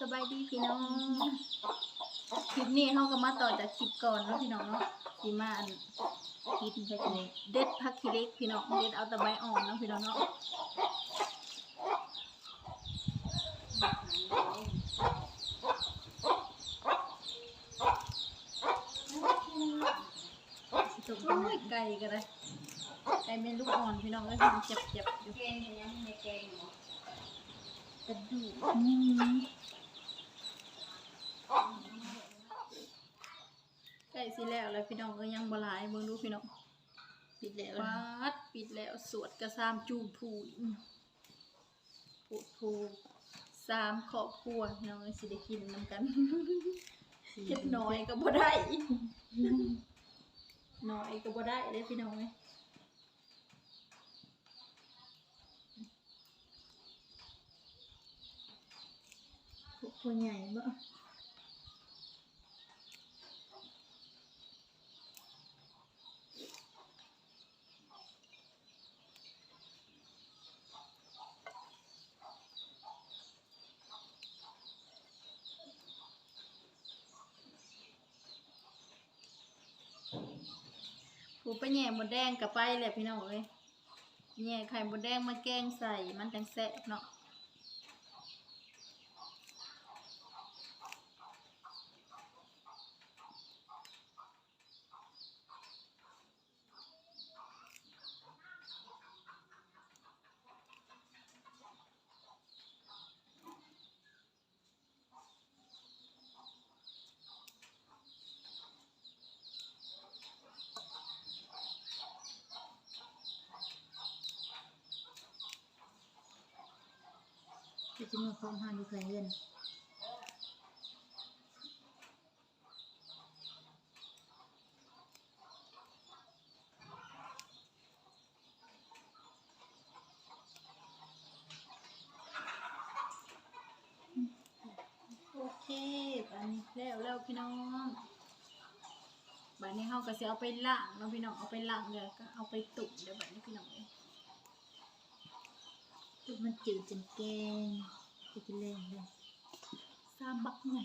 สบายดีพี่น้อง คลิปนี้เขาก็มาต่อจากคลิปก่อนเนาะพี่น้องเนาะที่มาอันกินไปกันเด็ดผักขี้เหล็กพี่น้องเด็ดเอาแต่ใบอ่อนเนาะพี่น้องเนาะสิต้มไก่ก็ได้ไก่เป็นลูกอ่อนพี่น้องก็ยังเจ็บๆอยู่แกงเป็นยังไม่แกงหรอกระดูกอืมใกล้ สิแล้วแล้วพี่น้องก็ยังบ่หลายเบิ่งดูพี่น้องปิดแล้วปัดปิดแล้วสวดกระซามจูมผูอืมผูผูสามครอบครัวพี่น้องเอ้ยสิได้กินนํกันเฮ็ดน้อยก็บ่ได้น้อยก็บ่ได้เด้พี่น้องเอ้ยครอบครัวใหญ่บ่ กูไปแย่หมดแดงกับไปแหละพี่น้องเอ้ยแย่ไข่หมดแดงมาแกงใส่มันจังแซ่บเนาะ จะจิ้มกับข้าวหานอยู่เคยเงินโอเคบัดนี้แล้วแล้วพี่น้องบัดนี้เฮาก็สิเอาไปล้างเนาะพี่น้องเอาไปล้างเดี๋ยก็เอาไปตุ๋นเดี๋ยวบัดนี้พี่น้องเอ้ยตุ๊ มันจืดจนแกงจะกินแรงเลยซามบักใหญ่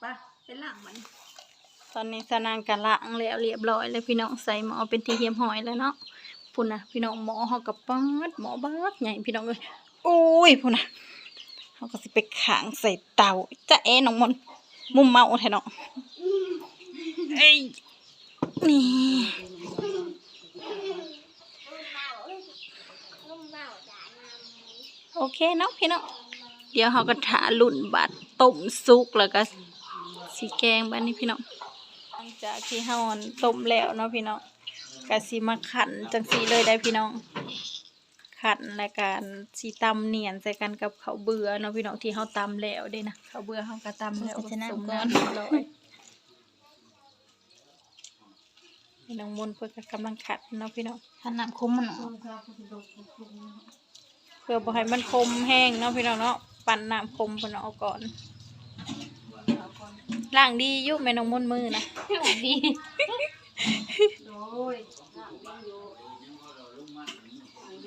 ไปไปล้างมันตอนนี้สนางกะล้างแล้วเรียบร้อยแล้วพี่น้องใส่หมอเป็นที่เหียมหอยแล้วเนาะพุ่นนะพี่น้องหมอเฮากับปัดหมอบักใหญ่พี่น้องเอ้ยโอ้ยพุ่นนะเฮาก็สิไปขางใส่เตาจะเอ๋น้องมนต์มุมเมาแท้เนาะเอ้ยนี่ โอเคเนาะพี่เนาะเดี๋ยวเขาก็ถาลุ่นบัดต้มซุกแล้วก็สีแกงบ้านนี้พี่เนาะหลังจากที่เฮาอันต้มแล้วเนาะพี่เนาะก็สิมาขันจังสีเลยได้พี่น้องขันและการสีตำเนียนใส่กันกับข้าวเบื่อเนาะพี่น้องที่เฮาตำแล้วเด้นะข้าวเบื่อเฮาก็ตำแล้วผสมกันเรียพี่น้องมนเพิ่นก็กำลังขัดเนาะพี่น้องถ้าน้ำคุ้มมันเนาะ พื่อบ่ให้มันคมแห้งเนาะพี่น้องเนาะปั่นน้ำคมเพิ่นเอาก่อนล้างดีอยุบแม่น้องมนต์มือนะดีโอ้ย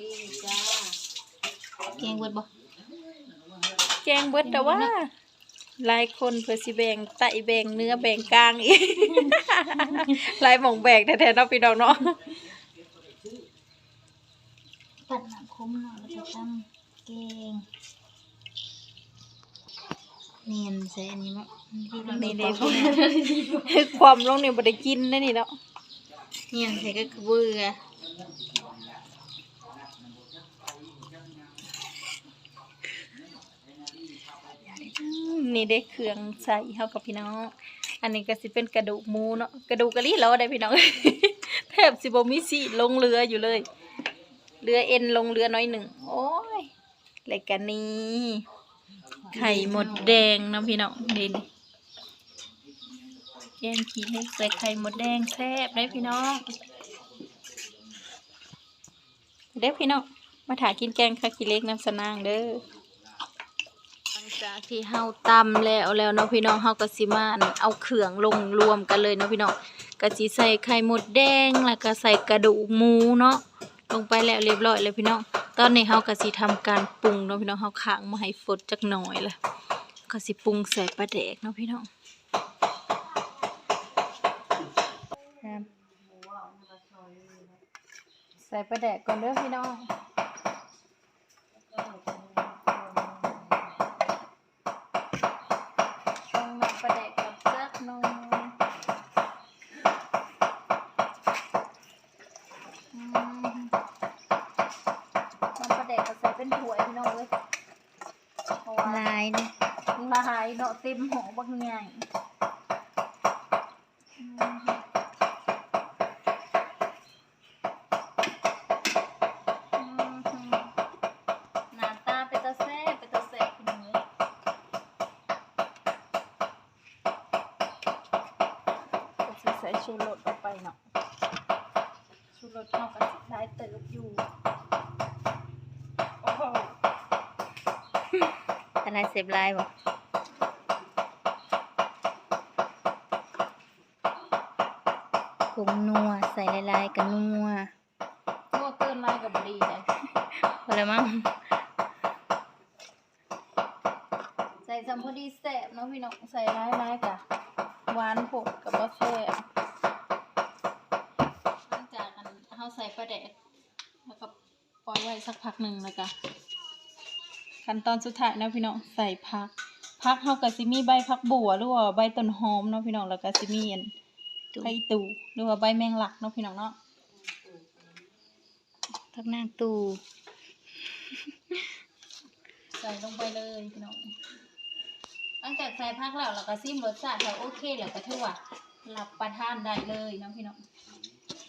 ดีจ้าแกงเบิดบ่แกงเบิดแต่ว่าหลายคนเพื่อสิแบ่งไตแบ่งเนื้อแบ่งกลางอีกหลายหม่องแบ่งแท้ๆเนาะพี่น้องเนาะปั่นน้ำคุ้มเนาะ แล้วก็ตั้งแกงเนียนใส่อันนี้มั้งที่เรานี่ได้เด้ปอความลงนี่บ่ได้กินนะนี่เนาะเนียนใส่ก็คือเบื่อนี่เด้เครื่องใส่เฮากับพี่น้อง อันนี้ก็สิเป็นกระดูกหมูเนาะ กระดูกกะลิแล้วได้พี่น้อง แทบสิบ่มีสีลงเรืออยู่เลย เรือเอ็นลงเรือน้อยหนึ่ง โอ้ยรายการนี้ไข่หมดแดงนะพี่น้องเด่นแกงขี้เล็กใส่ไข่หมดแดงแซ่บได้พี่น้องเด้อพี่น้องมาถ่ายกินแกงข้าวขี้เล็กน้ำสนางเด้อหลังจากที่เฮาตำแล้วแล้วเนาะพี่น้องเฮาก็สิมานเอาเครื่องลงรวมกันเลยเนาะพี่น้องก็สิใส่ไข่หมดแดงแล้วก็ใส่กระดูกหมูเนาะ ลงไปแล้วเรียบร้อยเลยพี่น้อง ตอนนี้เฮาก็สิทำการปรุงเนาะพี่น้องเฮาค้างมาให้ฝดจักหน่อยละก็สิปรุงใส่ปลาแดกเนาะพี่น้องใส่ปลาแดกก่อนเด้อพี่น้องนำปลาแดกกับจักหน่อยอืม มันประ เด็กก็ใส่เป็นถ้วยพี่น้องเลยเพราะว่าลายเนี่ยลายเนาะเต็มหอบางใหญ่อืมอืมหน้าตาเป็นตาแซ่บเป็นตาแซ่บพี่น้องเลยก็สิใส่ชูรสออกไปเนาะชูรสเท่ากับได้เติบอยู่ โอ้โห อะไรเสพลายบ่ผงนัวใส่ลายๆกับนัวนวดเกินมากับบดีเลยพอแล้วมั้งใส่ซัมพอดีแซ่บเนาะพี่น้องใส่ร้ายร้ายๆกะหวานผกกับว่าแซ่บหลังจากกันเขาใส่ปลาแดกแล้วก็ปล่อยไว้สักพักหนึ่งแล้วก็ ขั้นตอนสุดท้ายเนาะพี่น้องใส่พักพักเขาก็สิมีใบพักบัวหรือว่าใบต้นหอมเนาะพี่น้องแล้วก็สิมีอันตุใบตูหรือว่าใบแมงลักเนาะพี่น้องเนาะพักหน้าตูใส่ลงไปเลยพี่น้องหลังจากใส่พักแล้วเราก็ซิมรสชาติถ้าโอเคแล้วก็ถือว่ารับประทานได้เลยเนาะพี่น้อง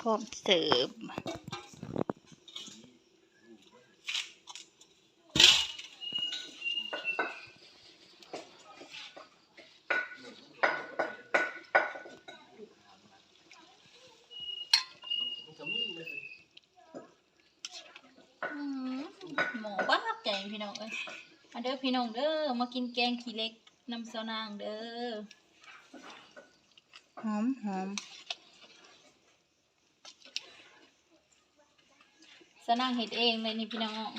พร้อมเสิร์ฟ อืมหมอบ้าใจ พี่น้องเอ้ยมาเด้อพี่น้องเด้อมากินแกงขี้เหล็กน้ำเสานางเด้อหอมหอมเสานางเห็ดเองเลยนี่พี่น้อง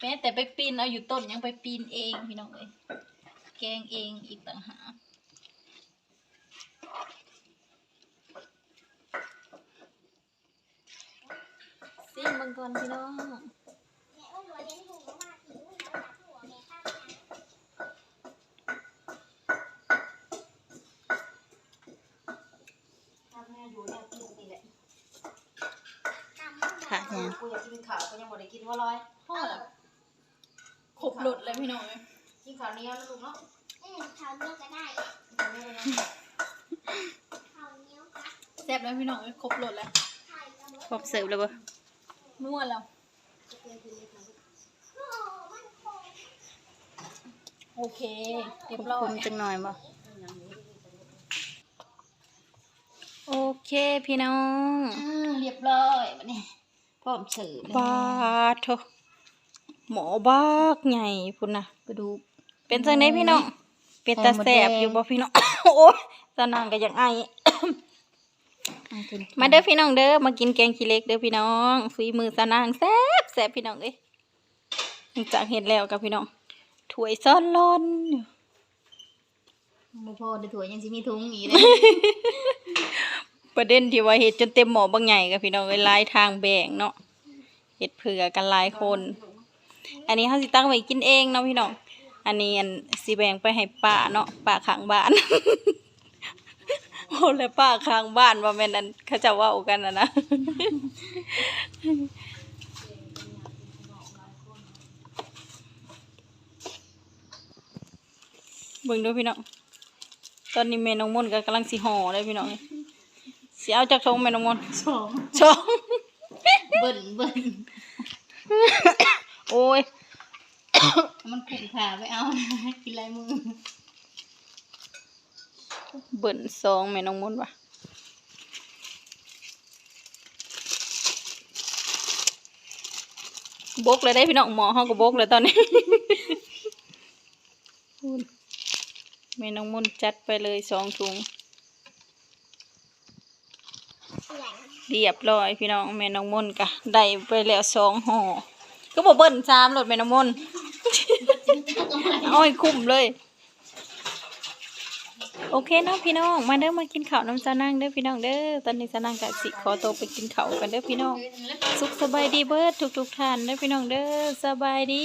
แม้แต่ไปปีนเอาอยู่ต้นยังไปปีนเองพี่น้องเอ้ยแกงเองอีกต่างหากซิมเบางก่อนพี่น้อง ค่ะเนี่ย กูอยากกินข้าวก็ยังบ่ได้กินว่าร้อยพ่อละขบหลุดเลยพี่น้องเอ้ยกินข้าวเหนี้แล้วลูกเนาะอืมข้าวเหนียวก็ได้ข้าวเหนียวเลยนะข้าวเหนียวก็แซ่บแล้วพี่น้องเอ้ยครบหลุดแล้วไข่กระบอกพร้อมเสิร์ฟแล้วบ่นัวแล้วโอ้มันคงโอเค เรียบร้อคุยมจังหน่อยบ่โอเคพี่น้องอ่าเรียบร้อยบัดนี้ พร้อมเสิร์ฟแล้วบาดเถอะหมอบ้ากใหญ่พุ่นนะกระดูกเป็นจังไดพี่น้องเป็นตาแสบอยู่บ่พี่น้องโอ้ยตานางก็ยังไออ่ากินมาเด้อพี่น้องเด้อมากินแกงขี้เหล็กเด้อพี่น้องฝีมือตานางแซ่บแซ่บพี่น้องเอ้ยหลังจากเห็ดแล้วกับพี่น้องถ้วยซ้อนร้อนอยู่บ่พอเดี๋ยวถั่วยังสิมีถุงอีกเลย ประเด็นที่ว่าเห็ดจนเต็มหมอบางใหญ่กับพี่น้องเอ้ยลายทางแบ่งเนาะเห็ดเผื่อกันหลายคน อันนี้เขาสิตั้งไว้กินเองเนาะพี่น้องอันนี้อันสิแบ่งไปให้ป้าเนาะป้าข้างบ้านโอ้แล้วป้าข้างบ้านว่าแม่นอันเขาจะว่ากันนะนะเบิ่งดูพี่น้องตอนนี้แม่น้องมนต์ก็กำลังสิห่อเลยพี่น้อง สิเอาจากชงแม่น้องมนต์สองชง เบิ่นเบิ่นโอ้ย มันขุ่นขาไปเอานะกินลายมือเบิ่นซองแม่น้องมนต์ว่ะบกเลยได้พี่น้องหมอเฮาก็บกเลยตอนนี้ แม่น้องมนต์จัดไปเลยสองถุง แหลง เรียบร้อยพี่น้องแม่น้องมนต์ก็ได้ไปแล้วสองห่อก็บอกเบิ้ลสามรถแม่น้ำมนต์อาให้คุ้มเลย โอเคเนาะพี่น้องมาเด้อมากินข้าวน้ำจานั่งเด้อพี่น้องเด้อตอนนี้จานั่งกับสิขอตัวไปกินข้าวกันเด้อพี่น้องสุขสบายดีเบิร์ดทุกๆท่านเด้อพี่น้องเด้อสบายดี